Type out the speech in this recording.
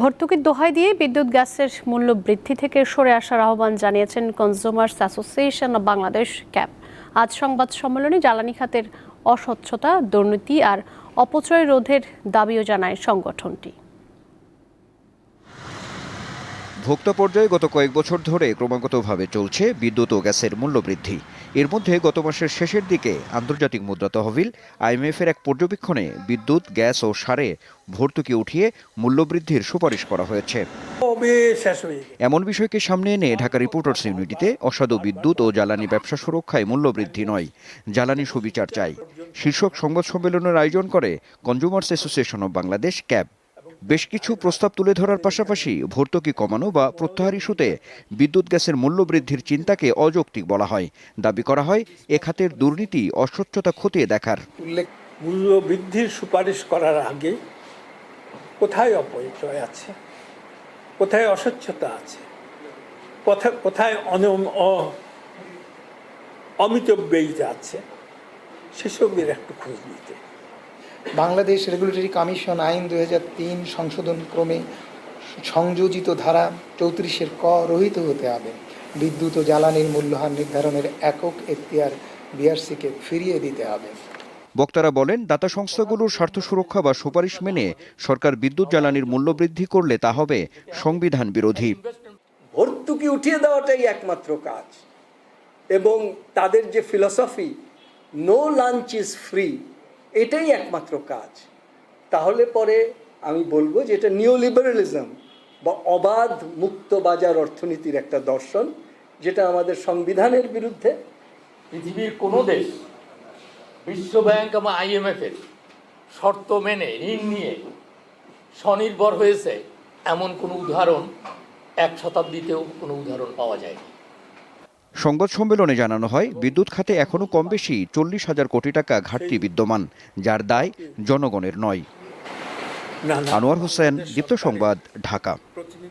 ভর্তুকির দোহাই দিয়ে বিদ্যুৎ গ্যাসের মূল্য বৃদ্ধি থেকে সরে আসার আহ্বান জানিয়েছেন consumers association of Bangladesh, CAB. আজ সংবাদ সম্মেলনে জ্বালানি খাতের অস্বচ্ছতা, দুর্নীতি আর অপচয় রোধের দাবিও জানায় সংগঠনটি। ভোক্তা পর্যায়ে গত কয়েক বছর ধরে ক্রমাগতভাবে চলছে বিদ্যুৎ ও গ্যাসের মূল্য বৃদ্ধি এর মধ্যে গত মাসের শেষের দিকে আন্তর্জাতিক মুদ্রা তহবিল আইএমএফের এক পর্যবেক্ষণে বিদ্যুৎ, গ্যাস ও সারে ভর্তুকি উঠিয়ে মূল্যবৃদ্ধির সুপারিশ করা হয়েছে। হয়ে? এমন বিষয়কে সামনে এনে ঢাকা রিপোর্টার্স ইউনিটিতে অসাধু বিদ্যুৎ ও জ্বালানি ব্যবসা সুরক্ষায় মূল্যবৃদ্ধি নয়, জ্বালানি সুবিচার চাই। শীর্ষক সংবাদ সম্মেলনের আয়োজন করে consumers association of Bangladesh, CAB. বেশ কিছু প্রস্তাব তুলে ধরার পাশাপাশি ভর্তুকি কমানো বা প্রত্যাহার ইস্যুতে বিদ্যুৎ গ্যাসের মূল্য বৃদ্ধির চিন্তাকে অযৌক্তিক বলা হয়। দাবি করা হয়, এ খাতের দুর্নীতি অস্বচ্ছতা খতিয়ে দেখার। উল্লেখ, মূল্য বৃদ্ধির সুপারিশ করার আগে কোথায় অপরিচয় আছে? কোথায় অস্বচ্ছতা আছে? কোথায় কোথায় অনিয়ম অ- অমিতব্যয়ী আছে, সেসবের একটু খোঁজ নিতে। বাংলাদেশ রেগুলেটরি কমিশন আইন দুই তিন সংশোধন ক্রমে সংযোজিত ধারা চৌত্রিশের ক রহিত হতে হবে। বিদ্যুৎ ও জ্বালানির মূল্যহার নির্ধারণের একক এখতিয়ার বিআরসিকে ফিরিয়ে দিতে হবে। বক্তারা বলেন দাতা সংস্থাগুলোর স্বার্থ সুরক্ষা বা সুপারিশ মেনে সরকার বিদ্যুৎ জ্বালানির মূল্য বৃদ্ধি করলে তা হবে সংবিধান বিরোধী। ভর্তুকি উঠিয়ে দেওয়াটাই একমাত্র কাজ। এবং তাদের যে philosophy no lunch is free এটাই একমাত্র কাজ। তাহলে পরে আমি বলব যে এটা নিওলিবারালিজম বা অবাধ মুক্ত বাজার অর্থনীতির একটা দর্শন, যেটা আমাদের সংবিধানের বিরুদ্ধে। পৃথিবীর কোনো দেশ, বিশ্ব ব্যাংক এবং আইএমএফ এর শর্ত মেনে, ঋণ নিয়ে স্বনির্ভর হয়েছে, এমন কোনো উদাহরণ এক শতাব্দীতেও কোনো উদাহরণ পাওয়া যায়নি। সংবাদ সম্মেলনে জানানো হয় বিদ্যুৎ খাতে এখনও কম বেশি চল্লিশ হাজার কোটি টাকা ঘাটতি বিদ্যমান যার দায় জনগণের নয়। আনোয়ার হোসেন দীপ্ত সংবাদ ঢাকা।